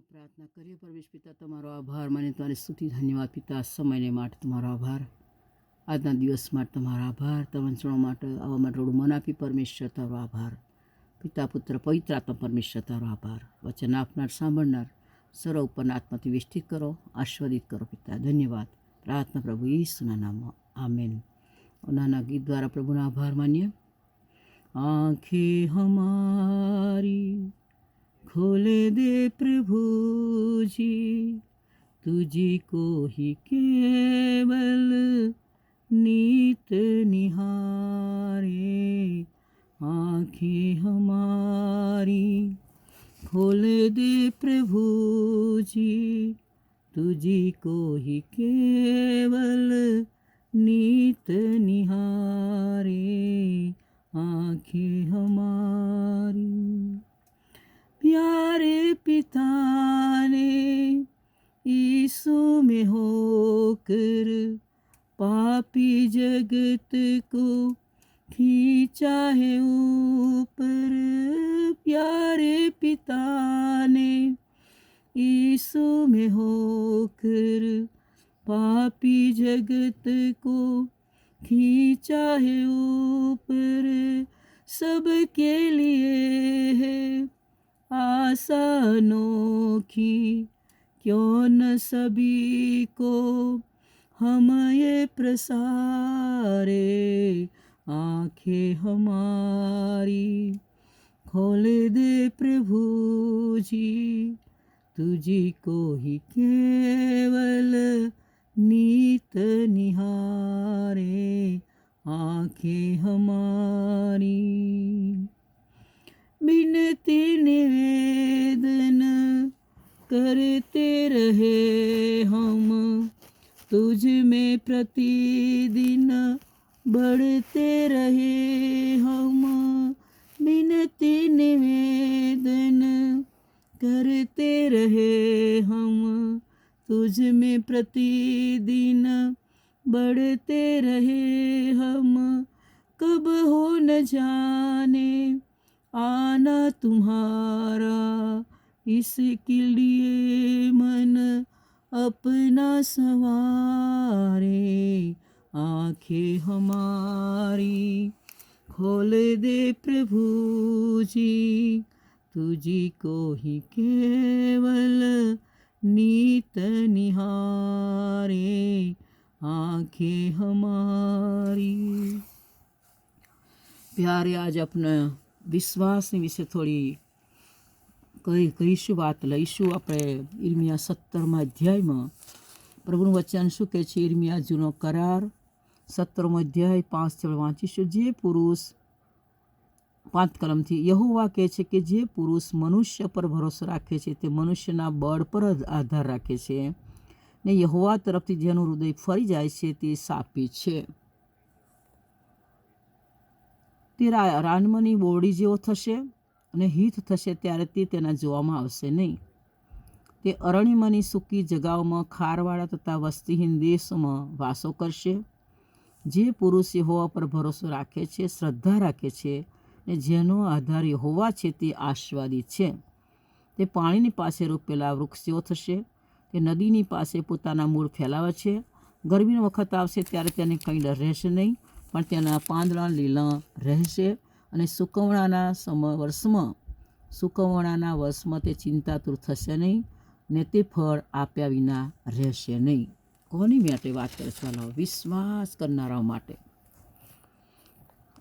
પ્રાર્થના કરીએ. પરમેશ પિતા, તમારો આભાર. મને તમારી સ્તુતિ, ધન્યવાદ પિતા. સમયને માટે તમારો આભાર. આજના દિવસ માટે તમારો આભાર. તમંચણો માટે, આવવા માટે મન આપી પરમેશ્વર તારો આભાર. પિતા, પુત્ર, પવિત્ર આત્મા, પરમેશ્વર તારો આભાર. વચન આપનાર, સાંભળનાર, સર્વ ઉપરના આત્માથી વિસ્તૃત કરો આશ્વાદિત કરો પિતા. ધન્યવાદ. પ્રાર્થના પ્રભુ ઈસુના નામમાં. આમેન. નાના ગીત દ્વારા પ્રભુના આભાર માનીએ. આંખે હમારી खोले दे प्रभु जी तुझी को ही केवल नीत निहारे आंखें हमारी खोले दे प्रभु जी तुझी को ही केवल नीत निहारे आंखें हमारी प्यारे पिता ने यीशु में होकर पापी जगत को खींचा है ऊपर। प्यारे पिता ने यीशु में होकर पापी जगत को खींचा है ऊपर। सबके लिए है आसानोखी, क्यों न सभी को हम ये प्रसारे, आँखें हमारी खोल दे प्रभु जी। तुझी को ही केवल नीत निहारे, आँखें हमारी। बिनती निवेदन करते रहे हम तुझ में प्रतिदिन बढ़ते रहे हम बिनती निवेदन करते रहे हम तुझ में प्रतिदिन बढ़ते रहे हम कब हो न जाने आना तुम्हारा, इसके लिए मन अपना सवारे। आँखें हमारी खोल दे प्रभु जी तुझी को ही केवल नीत निहारे। आँखें हमारी। प्यारे, आज अपना વિશ્વાસની વિશે થોડી કઈ કહીશું, વાત લઈશું. આપણે ઇર્મિયા સત્તરમાં અધ્યાયમાં પ્રભુનું વચન શું કહે છે? ઇર્મિયા જૂનો કરાર સત્તરમો અધ્યાય, પાંચ ચળ વાંચીશું. જે પુરુષ, પાંચ કલમથી યહોવા કહે છે કે જે પુરુષ મનુષ્ય પર ભરોસો રાખે છે, તે મનુષ્યના બળ પર આધાર રાખે છે ને યહોવા તરફથી જેનું હૃદય ફરી જાય છે તે સાપી છે. તે રાનમની બોરડી જેવો થશે અને હિત થશે ત્યારે તે તેના જોવામાં આવશે નહીં. તે અરણ્યમાંની સૂકી જગાઓમાં ખારવાળા તથા વસ્તીહીન દેશોમાં વાસો કરશે. જે પુરુષ યહોવા પર ભરોસો રાખે છે, શ્રદ્ધા રાખે છે ને જેનો આધાર યહોવા છે તે આસ્વાદિત છે. તે પાણીની પાસે રોપેલા વૃક્ષ જેવો થશે. તે નદીની પાસે પોતાના મૂળ ફેલાવે છે. ગરમીનો વખત આવશે ત્યારે તેને કંઈ ડર રહેશે નહીં. પણ તેના પાંદડા લીલા રહેશે અને સુકવણાના સમ, વર્ષમાં, સુકવણાના વર્ષમાં તે ચિંતાતુર થશે નહીં ને તે ફળ આપ્યા વિના રહેશે નહીં. કોની માટે વાત કરે વાલાઓ? વિશ્વાસ કરનારાઓ માટે.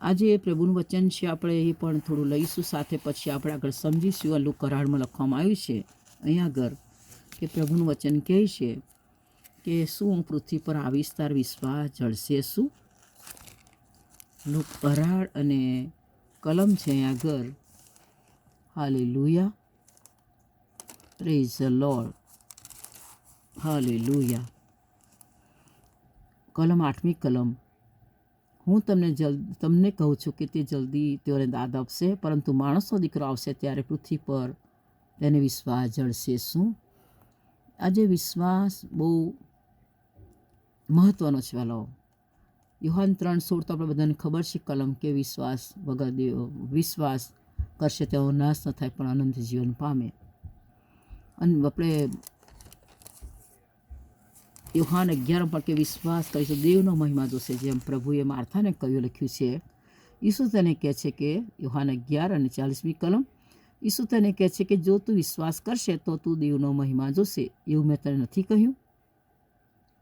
આજે પ્રભુનું વચન છે, આપણે એ પણ થોડું લઈશું. સાથે પછી આપણે આગળ સમજીશું. આ કરારમાં લખવામાં આવ્યું છે અહીંયા આગળ, કે પ્રભુનું વચન કહે છે કે, શું પૃથ્વી પર આ વિસ્તાર વિશ્વાસ જળશે? શું? લુક અરાળ અને કલમ છે અહીંયા આગળ. હાલે લુયા પ્રેઝ ધ લોર્ડ હાલે લુયા કલમ, આઠમી કલમ. હું તમને જલ, તમને કહું છું કે તે જલ્દી તેઓને દાદ આપશે, પરંતુ માણસનો દીકરો આવશે ત્યારે પૃથ્વી પર તેને વિશ્વાસ જળશે. શું? આજે વિશ્વાસ બહુ મહત્ત્વનો છે, વાલો. યુહાન ત્રણ સોળ તો આપણે બધાને ખબર છે, કલમ કે વિશ્વાસ વગર વિશ્વાસ કરશે તેઓ નાશ ન થાય, પણ અનંત જીવન પામે. અને આપણે યુહાન અગિયાર પર કે વિશ્વાસ કરીશું, દેવનો મહિમા જોશે, જેમ પ્રભુએ માર્થાને કહ્યું, લખ્યું છે, ઈસુ તેને કહે છે કે, યુહાન અગિયાર અને ચાલીસમી કલમ, ઈસુ તેને કહે છે કે, જો તું વિશ્વાસ કરશે, તો તું દેવનો મહિમા જોશે. એવું મેં તને નથી કહ્યું.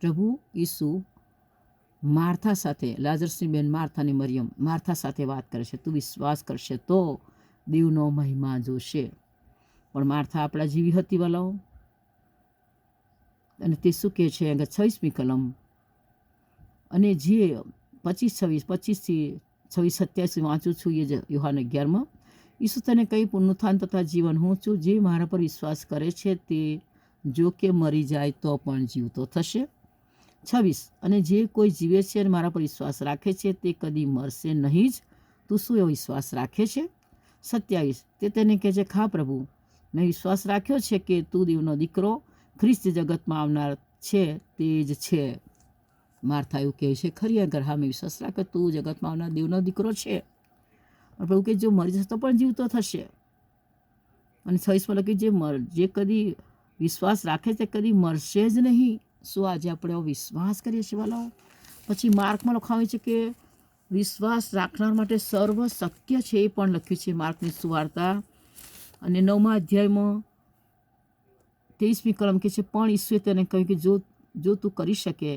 પ્રભુ, ઈસુ માર્થા સાથે લાજરસની બેન માર્થાની મરિયમ, માર્થા સાથે વાત કરે છે. તું વિશ્વાસ કરશે તો દેવનો મહિમા જોશે. પણ માર્થા આપણા જીવી હતી વાલાઓ. અને તે શું કહે છે? આગળ છવ્વીસમી કલમ. અને જે પચીસ છવ્વીસ, પચીસથી છવ્વીસ સત્યાસી વાંચું છું એ જ યુહાન અગિયારમાં. ઈસુ તને કઈ પુનરુત્થાન તથા જીવન હું છું? જે મારા પર વિશ્વાસ કરે છે તે જો કે મરી જાય તો પણ જીવતો થશે. છવ્વીસ અને જે કોઈ જીવે છે અને મારા પર વિશ્વાસ રાખે છે, તે કદી મરશે નહીં જ. તું શું એવો વિશ્વાસ રાખે છે? સત્યાવીસ. તે તેને કહે છે, ખા પ્રભુ, મેં વિશ્વાસ રાખ્યો છે કે તું દેવનો દીકરો ખ્રિસ્ત જગતમાં આવનાર છે, તે જ છે. માર્થા એવું કહે છે, ખરી અગર હા, મેં વિશ્વાસ રાખ્યો, તું જગતમાં આવનાર દેવનો દીકરો છે. પ્રભુ કે, જો મરી જશે તો પણ જીવતો થશે. અને છવ્વીસમાં લખ્યું જે મર જે કદી વિશ્વાસ રાખે છે કદી મરશે જ નહીં. શું આજે આપણે વિશ્વાસ કરીએ છીએ વાલાઓ પછી માર્કમાં લખાવ્યું છે કે વિશ્વાસ રાખનાર માટે સર્વ શક્ય છે એ પણ લખ્યું છે માર્કની સુવાર્તા. અને નવમા અધ્યાયમાં તેવીસમી કલમ કે છે, પણ ઈશ્વરે તેને કહ્યું કે જો જો તું કરી શકે,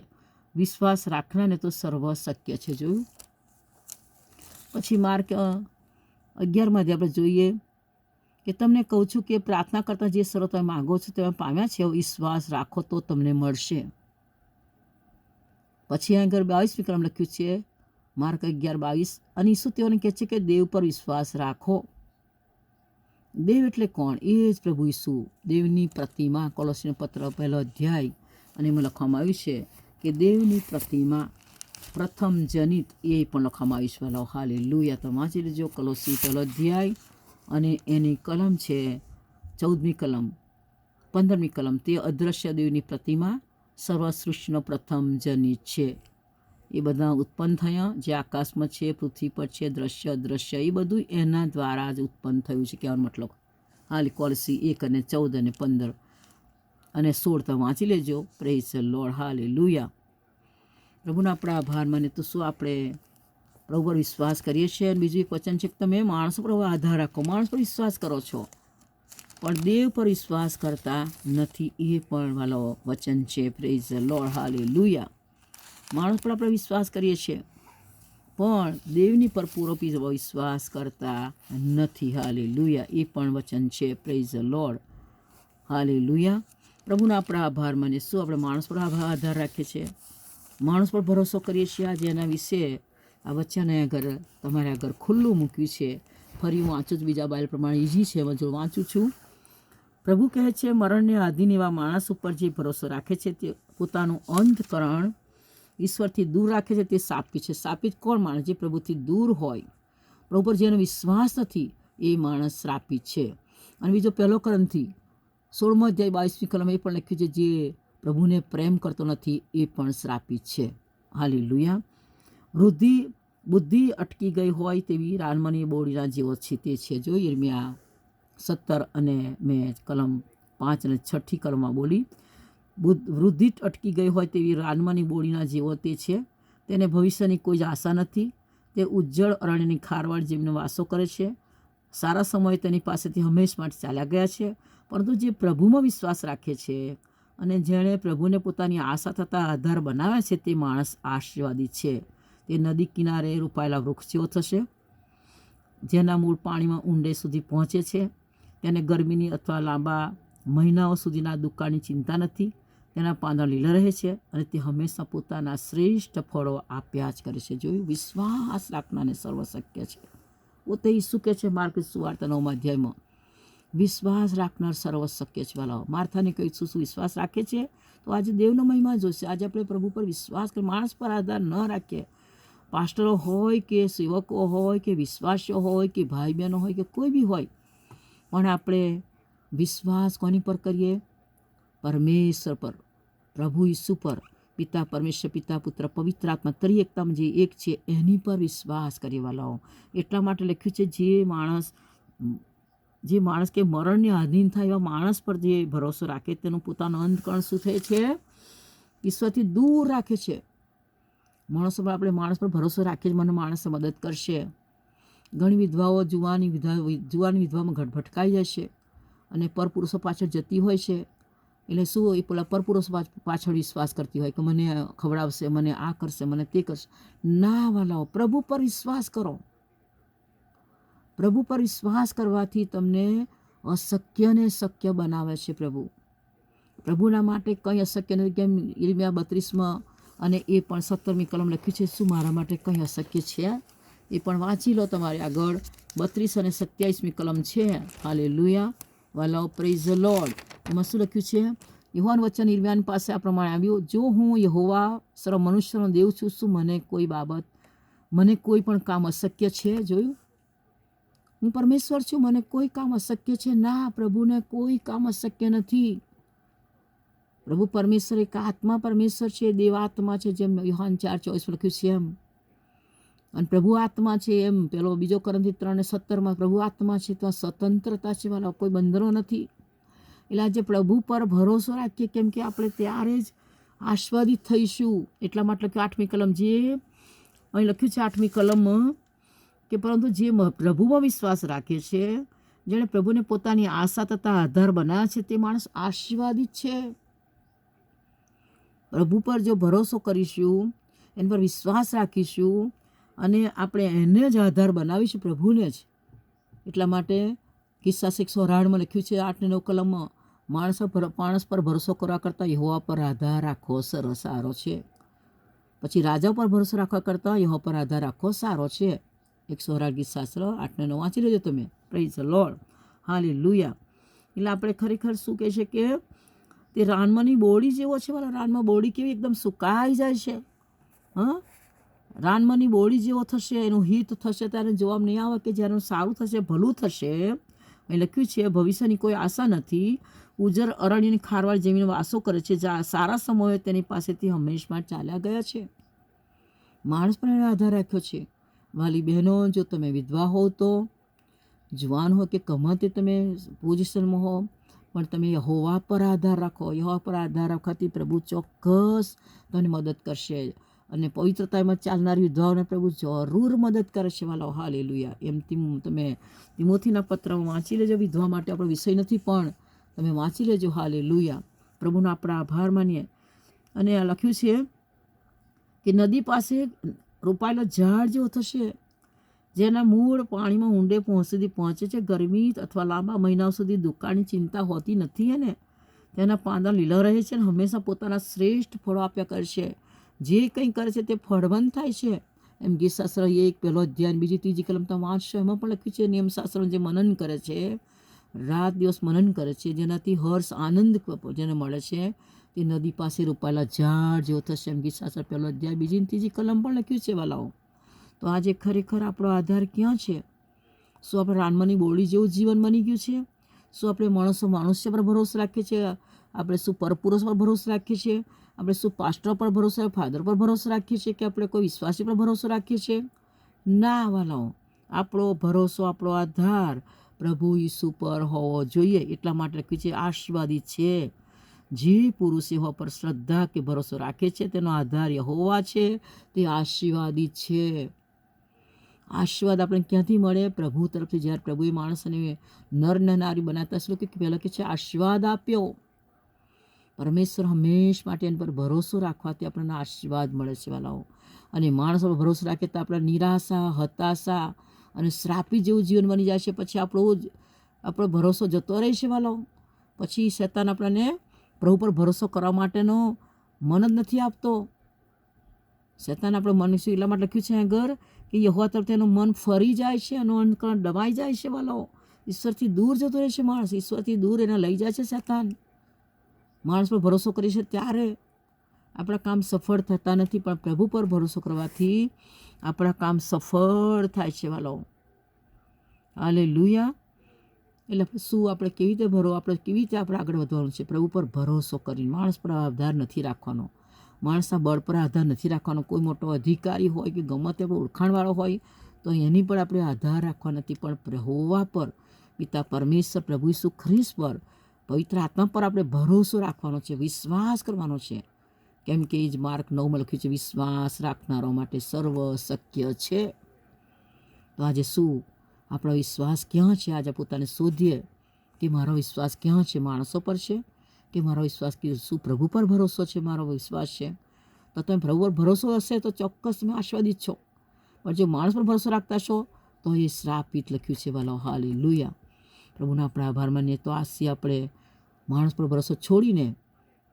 વિશ્વાસ રાખનારને તો સર્વ શક્ય છે. જોયું પછી માર્ક અગિયારમાંથી આપણે જોઈએ. કે તમને કહું છું કે પ્રાર્થના કરતાં જે સરો તમે માગો છો તમે પામ્યા છે વિશ્વાસ રાખો તો તમને મળશે. પછી આગળ બાવીસ વિક્રમ લખ્યું છે, માર્ક અગિયાર બાવીસ. અને ઈસુ તેઓને કહે છે કે દેવ પર વિશ્વાસ રાખો. દેવ એટલે કોણ? એ જ પ્રભુ ઈસુ. દેવની પ્રતિમા, કોલોસીનો પત્ર, પહેલો અધ્યાય. અને એમાં લખવામાં આવ્યું છે કે દેવની પ્રતિમા પ્રથમ જનિત, એ પણ લખવામાં આવ્યું છે. હાલે લુયા તો વાંચી લેજો, કલોસી, પહેલો અધ્યાય. અને એની કલમ છે ચૌદમી કલમ, પંદરમી કલમ. તે અદ્રશ્ય દેવની પ્રતિમા સર્વસૃષ્ટિનો પ્રથમ જની છે. એ બધા ઉત્પન્ન થયા. જે આકાશમાં છે, પૃથ્વી પર છે, દ્રશ્ય, અદ્રશ્ય, એ બધું એના દ્વારા જ ઉત્પન્ન થયું છે. કહેવાનો મતલબ હાલ કોલસી એક અને ચૌદ અને પંદર. અને સોળ તમે વાંચી લેજો. પ્રેસ લોડ હાલે લુયા પ્રભુના આપણા આભાર માને તો શું આપણે પ્રભુ પર વિશ્વાસ કરીએ છીએ. અને બીજું એક વચન છે કે તમે માણસો પર આધાર રાખો. માણસ પર વિશ્વાસ કરો છો. પણ દેવ પર વિશ્વાસ કરતા નથી એ પણ વાલો વચન છે. પ્રેઝ લોડ હાલે લુયા માણસ પર આપણે વિશ્વાસ કરીએ છીએ. પણ દેવની પર પૂરો વિશ્વાસ કરતા નથી. હાલે લુયા એ પણ વચન છે. પ્રેઝ લોડ હાલે લુયા પ્રભુના આપણા આભાર માને શું આપણે માણસ પર આભાર આધાર રાખીએ છીએ? માણસ પર ભરોસો કરીએ છીએ આજે એના વિશે? આ વચ્ચેને ઘર, તમારે આગળ ખુલ્લું મૂક્યું છે. ફરી હું વાંચું જ બીજા બાઇલ પ્રમાણે ઇઝી છે હું જો વાંચું છું. પ્રભુ કહે છે, મરણને આધીન એવા માણસ ઉપર જે ભરોસો રાખે છે, તે પોતાનું અંતકરણ ઈશ્વરથી દૂર રાખે છે, તે સાપી છે. સાપી કોણ માણસ જે પ્રભુથી દૂર હોય? પ્રભુ પર જેનો વિશ્વાસ નથી, એ માણસ શ્રાપિત છે. અને બીજો પહેલો કરમથી સોળમો અધ્યાય બાવીસમી કલમ એ પણ લખ્યું છે, જે પ્રભુને પ્રેમ કરતો નથી, એ પણ શ્રાપિત છે. હાલી લુયા વૃદ્ધિ બુદ્ધિ અટકી ગઈ હોય તેવી રાનમની બોડીના જેવો છે તે છે. જો ઈર્મિયા સત્તર અને મેં કલમ પાંચ અને છઠ્ઠી કલમમાં બોલી વૃદ્ધિ અટકી ગઈ હોય તેવી રાનમાની બોડીના જેવો તે છે. તેને ભવિષ્યની કોઈ જ આશા નથી. તે ઉજ્જળ અરણ્યની ખારવાડ જેમને વાસો કરે છે. સારા સમય તેની પાસેથી હંમેશ માટે ચાલ્યા ગયા છે. પરંતુ જે પ્રભુમાં વિશ્વાસ રાખે છે અને જેણે પ્રભુને પોતાની આશા થતા આધાર બનાવ્યા છે તે માણસ આશીર્વાદી છે. તે નદી કિનારે રોપાયેલા વૃક્ષો થશે, જેના મૂળ પાણીમાં ઊંડે સુધી પહોંચે છે. તેને ગરમીની અથવા લાંબા મહિનાઓ સુધીના દુકાળની ચિંતા નથી. તેના પાંદડા લીલા રહે છે અને તે હંમેશા પોતાના શ્રેષ્ઠ ફળો આપ્યા જ કરે છે. જોયું? વિશ્વાસ રાખનારને સર્વશક્ય છે. પોતે ઈસુ કે છે માર્ગ સુવાર્તા માધ્યમમાં વિશ્વાસ રાખનાર સર્વશક્ય છે. વાલાઓ, માર્થાને કહ્યું, શું શું વિશ્વાસ રાખે છે? તો આજે દેવનો મહિમા જોશે. આજે આપણે પ્રભુ પર વિશ્વાસ કરી, માણસ પર આધાર ન રાખીએ. પાસ્ટરો હોય કે સેવકો હોય કે વિશ્વાસીઓ હોય કે ભાઈ બહેનો હોય કે કોઈ બી હોય, પણ આપણે વિશ્વાસ કોની પર કરીએ? પરમેશ્વર પર. પ્રભુ ઈસુ પર. પિતા પરમેશ્વર, પિતા પુત્ર, પવિત્ર આત્મા ત્રિએકતામાં જે એક છે, એની પર વિશ્વાસ કરીએ વાલાઓ. એટલા માટે લખ્યું છે, જે માણસ જે માણસ કે મરણને આધીન થાય એવા માણસ પર જે ભરોસો રાખે, તેનું પોતાનો અંતકણ શું થાય છે? ઈશ્વરથી દૂર રાખે છે. માણસો પર આપણે માણસ પર ભરોસો રાખીએ જ મને માણસ મદદ કરશે. ઘણી વિધવાઓ જુવાની વિધવા જુવાની વિધવામાં ભટકાઈ જાય છે અને પરપુરુષો પાછળ જતી હોય છે. એટલે શું એ પેલા પરપુરુષો પાછ- પાછળ વિશ્વાસ કરતી હોય કે મને ખવડાવશે, મને આ કરશે, મને તે કરશે. ના વાલાઓ, પ્રભુ પર વિશ્વાસ કરો. પ્રભુ પર વિશ્વાસ કરવાથી તમને અશક્યને શક્ય બનાવે છે પ્રભુ. પ્રભુના માટે કંઈ અશક્ય નથી. કેમ? ઇરમિયા બત્રીસમાં અને એ પણ સત્તરમી કલમ લખ્યું છે, શું મારા માટે કંઈ અશક્ય છે? એ પણ વાંચી લો તમારે આગળ. બત્રીસ અને સત્યાવીસમી કલમ છે. હાલે લુયા વાલાઓ પ્રેઝ ધ લોર્ડ એમાં શું લખ્યું છે? યુવાન વચન ઇરમિયાન પાસે આ પ્રમાણે આવ્યું, જો હું યહોવા સર્વ મનુષ્યનો દેવ છું, શું મને કોઈ બાબત, મને કોઈ પણ કામ અશક્ય છે? જોયું? હું પરમેશ્વર છું, મને કોઈ કામ અશક્ય છે? ના, પ્રભુને કોઈ કામ અશક્ય નથી. પ્રભુ પરમેશ્વર એક આત્મા પરમેશ્વર છે દેવાત્મા છે, જેમ યુહાન ચાર ચોવીસ લખ્યું છે એમ. અને પ્રભુ આત્મા છે એમ. પેલો બીજો કરંથી ત્રણ સત્તરમાં, પ્રભુ આત્મા છે તો સ્વતંત્રતા છે વાળા કોઈ બંધનો નથી. એટલે આજે પ્રભુ પર ભરોસો રાખીએ કેમ કે આપણે ત્યારે જ આસ્વાદિત થઈશું. એટલા માટે લખ્યું આઠમી કલમ જે, અહીં લખ્યું છે આઠમી કલમમાં કે પરંતુ જે પ્રભુમાં વિશ્વાસ રાખે છે, જેણે પ્રભુને પોતાની આશા તથા આધાર બનાવ્યા છે, તે માણસ આશીર્વાદિત છે. પ્રભુ પર જો ભરોસો કરીશું, એના પર વિશ્વાસ રાખીશું, અને આપણે એને જ આધાર બનાવીશું પ્રભુને જ. એટલા માટે કિસ્સા શિક્ષો રાડમાં લખ્યું છે, આઠ નવ કલમમાં, માણસો માણસ પર ભરોસો કરવા કરતાં યહોવા પર આધાર રાખવો સરસ, સારો છે. પછી રાજા પર ભરોસો રાખવા કરતાં યહોવા પર આધાર રાખવો સારો છે. એકસો અઢાર ગીત શાસ્ત્ર આઠને નવ વાંચી લેજો તમે. પ્રેઝ લોર્ડ હાલી લુયા એટલે આપણે ખરેખર શું કહે છે કે તે રાનમાંની બોડી જેવો છે વાળા રાનમાં બોડી કેવી એકદમ સુકાઈ જાય છે. હા? રાનમાંની બોડી જેવો થશે, એનું હિત થશે, ત્યારે જવાબ નહીં આવે કે જ્યારે સારું થશે, ભલું થશે. મેં લખ્યું છે, ભવિષ્યની કોઈ આશા નથી. ઉજર અરણ્યની ખારવાળ જમીન વાસો કરે છે જ્યાં સારા સમયે તેની પાસેથી હંમેશમાં ચાલ્યા ગયા છે. માણસ પણ એને આધાર રાખ્યો છે. વાલી બહેનો, જો તમે વિધવા હોવ તો, જુવાન હો કે કમાતે તમે પોઝિશનમાં હો પણ તમે યહોવા પર આધાર રાખો. યહોવા પર આધાર રાખવાથી પ્રભુ ચોક્કસ તમને મદદ કરશે અને પવિત્રતામાં ચાલનારી વિધવાઓને પ્રભુ જરૂર મદદ કરે છે વાલો હાલે લુયા એમ તીમ તમે તિમોથીના પત્રમાં વાંચી લેજો. વિધવા માટે આપણો વિષય નથી, પણ તમે વાંચી લેજો. હાલે લુયા પ્રભુનો આપણા આભાર માનીએ. અને આ લખ્યું છે કે નદી પાસે રોપાયેલો ઝાડ જેવો થશે. જેના મૂળ પાણીમાં ઊંડે પહોંચ સુધી પહોંચે છે. ગરમી અથવા લાંબા મહિનાઓ સુધી દુકાળની ચિંતા હોતી નથી અને તેના પાંદડા લીલા રહે છે અને હંમેશા પોતાના શ્રેષ્ઠ ફળો આપ્યા કરશે જે કંઈ કરે છે તે ફળવંત થાય છે. એમ ગીતશાસ્ત્ર એક પહેલો અધ્યાય બીજી ત્રીજી કલમ તો વાંચશો એમાં પણ લખ્યું છે. નિયમશાસ્ત્ર જે મનન કરે છે, રાત દિવસ મનન કરે છે, જેનાથી હર્ષ, આનંદ જેને મળે છે, તે નદી પાસે રોપાયેલા ઝાડ જેવો થશે. એમ ગીતશાસ્ત્ર પહેલો અધ્યાય, બીજી ત્રીજી કલમ પણ લખ્યું છે વાલાઓ. તો આજે ખરેખર આપણો આધાર ક્યાં છે? શું આપણે રાનમાંની બોડી જેવું જીવન બની ગયું છે? શું આપણે માણસો મનુષ્ય પર ભરોસો રાખીએ છીએ? આપણે શું પરપુરુષ પર ભરોસો રાખીએ છીએ? આપણે શું પાસ્ટર પર ભરોસો ફાધર પર ભરોસો રાખીએ છીએ કે આપણે કોઈ વિશ્વાસી પર ભરોસો રાખીએ છીએ? ના વાલાઓ આપણો ભરોસો, આપણો આધાર પ્રભુ ઈસુ પર હોવો જોઈએ. એટલા માટે લખ્યું છે આશીર્વાદી છે. જે પુરુષ યહોવા પર શ્રદ્ધા કે ભરોસો રાખે છે, તેનો આધાર યહોવા છે. તે આશીર્વાદી છે. આશીર્વાદ આપણે ક્યાંથી મળે? પ્રભુ તરફથી જ્યારે પ્રભુએ માણસને નર નારી બનાવતા કે પહેલાં કે છે, આશીર્વાદ આપ્યો. પરમેશ્વર હંમેશ માટે એના પર ભરોસો રાખવાથી આપણને આશીર્વાદ મળે છે, વાલાઓ. અને માણસો પર ભરોસો રાખે તો આપણે નિરાશા, હતાશા અને શ્રાપી જેવું જીવન બની જાય છે. પછી આપણો જ- આપણો ભરોસો જતો રહે છે, વાલાઓ. પછી શેતાન આપણને પ્રભુ પર ભરોસો કરવા માટેનો મન જ નથી આપતો. શેતાન આપણે મનુષ્ય એટલા માટે લખ્યું છે આગળ કે યહોવા તરફ તેનું મન ફરી જાય છે એનો અંતકરણ દબાઈ જાય છે વાલો. ઈશ્વરથી દૂર જતો રહે છે માણસ. ઈશ્વરથી દૂર એને લઈ જાય છે શેતાન. માણસ પર ભરોસો કરે છે ત્યારે આપણા કામ સફળ થતા નથી, પણ પ્રભુ પર ભરોસો કરવાથી આપણા કામ સફળ થાય છે વાલો. હાલે લુયા એટલે શું આપણે કેવી રીતે ભરો આપણે કેવી રીતે આપણે આગળ વધવાનું છે? પ્રભુ પર ભરોસો કરીને. માણસ પર આધાર નથી રાખવાનો. માણસના બળ પર આધાર નથી રાખવાનો. કોઈ મોટો અધિકારી હોય કે ગમે તે ઓળખાણવાળો હોય, તો એની પર આપણે આધાર રાખવા નથી. પણ પ્રહોવા પર, પિતા પરમેશ્વર, પ્રભુ ઈસુ ખ્રિસ્ત પર, પવિત્ર આત્મા પર આપણે ભરોસો રાખવાનો છે, વિશ્વાસ કરવાનો છે. કેમ કે એ જ માર્ક નવમાં લખ્યું છે, વિશ્વાસ રાખનારો માટે સર્વ શક્ય છે. તો આજે શું? આપણો વિશ્વાસ ક્યાં છે? આજે પોતાને શોધીએ કે મારો વિશ્વાસ ક્યાં છે? માણસો પર છે? કે મારો વિશ્વાસ કે શું પ્રભુ પર ભરોસો છે, મારો વિશ્વાસ છે? તો તમે પ્રભુ પર ભરોસો હશે તો ચોક્કસ તમે આશ્વાદિત છો. પણ જો માણસ પર ભરોસો રાખતા છો તો એ શ્રાપિત લખ્યું છે વાલો હાલી લુયા પ્રભુના આપણે આભાર માનીએ. તો આસી આપણે માણસ પર ભરોસો છોડીને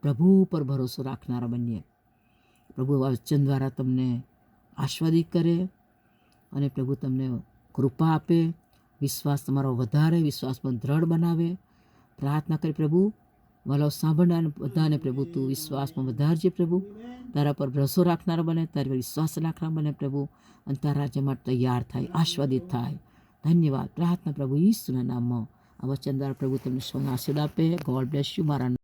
પ્રભુ પર ભરોસો રાખનારા બનીએ. પ્રભુ વચન દ્વારા તમને આશ્વાદિત કરે અને પ્રભુ તમને કૃપા આપે, વિશ્વાસ તમારો વધારે વિશ્વાસ પણ દ્રઢ બનાવે. પ્રાર્થના કરી પ્રભુ વાલો સાંભળનાર બધાને પ્રભુ, તું વિશ્વાસમાં વધારજે પ્રભુ. તારા પર ભરોસો રાખનાર બને, તારી પર વિશ્વાસ રાખનાર બને પ્રભુ. અને તારા રાજ્ય માટે તૈયાર થાય આસ્વાદિત થાય. ધન્યવાદ. પ્રાર્થના પ્રભુ ઈસુના નામમાં. આ વચન દ્વારા પ્રભુ તમને સૌને આશીર્વાદ આપે. ગોડ બ્લેસ યુ મારા